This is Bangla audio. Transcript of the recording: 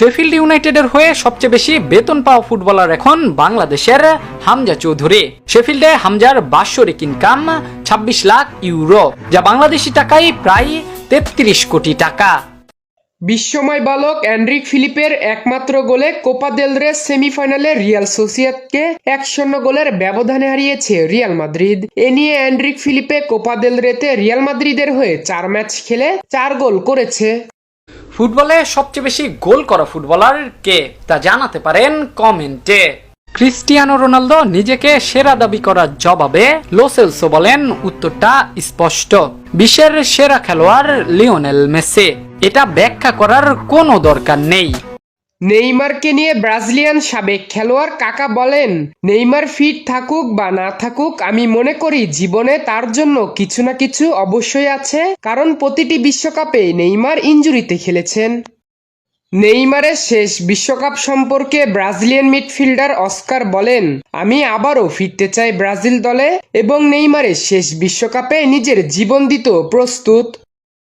শেফিল্ড ইউনাইটেডের হয়ে সবচেয়ে বেশি বেতন পাওয়া ফুটবলার এখন বাংলাদেশের হামজা চৌধুরী। শেফিল্ডে হামজার বাৎসরিক ইনকাম ছাব্বিশ লাখ ইউরো, যা বাংলাদেশি টাকায় প্রায় তেত্রিশ কোটি টাকা। বিশ্বময় বালক অ্যান্ড্রিক ফিলিপের একমাত্র গোলে কোপা দেল রে সেমিফাইনালে রিয়াল সোসিয়াতকে এক শূন্য গোলের ব্যবধানে হারিয়েছে রিয়াল মাদ্রিদ। এ নিয়ে Endrick Felipe Copa del Rey Real মাদ্রিদের হয়ে চার ম্যাচ খেলে চার গোল করেছে। ফুটবলে সবচেয়ে বেশি গোল করা ফুটবলার কে তা জানাতে পারেন কমেন্টে। ক্রিস্টিয়ানো রোনালদো নিজেকে সেরা দাবি করার জবাবে লোসেলসো বলেন উত্তরটা স্পষ্ট। বিশ্বের সেরা খেলোয়াড় লিওনেল মেসে। এটা ব্যাখ্যা করার কোনো দরকার নেই। নেইমারকে নিয়ে ব্রাজিলিয়ান সাবেক খেলোয়াড় কাকা বলেন, নেইমার ফিট থাকুক বা না থাকুক, আমি মনে করি জীবনে তার জন্য কিছু না কিছু অবশ্যই আছে, কারণ প্রতিটি বিশ্বকাপে নেইমার ইঞ্জুরিতে খেলেছেন। নেইমারের শেষ বিশ্বকাপ সম্পর্কে ব্রাজিলিয়ান মিডফিল্ডার অস্কার বলেন, আমি আবারও ফিরতে চাই ব্রাজিল দলে এবং নেইমারের শেষ বিশ্বকাপে নিজের জীবন দিত প্রস্তুত।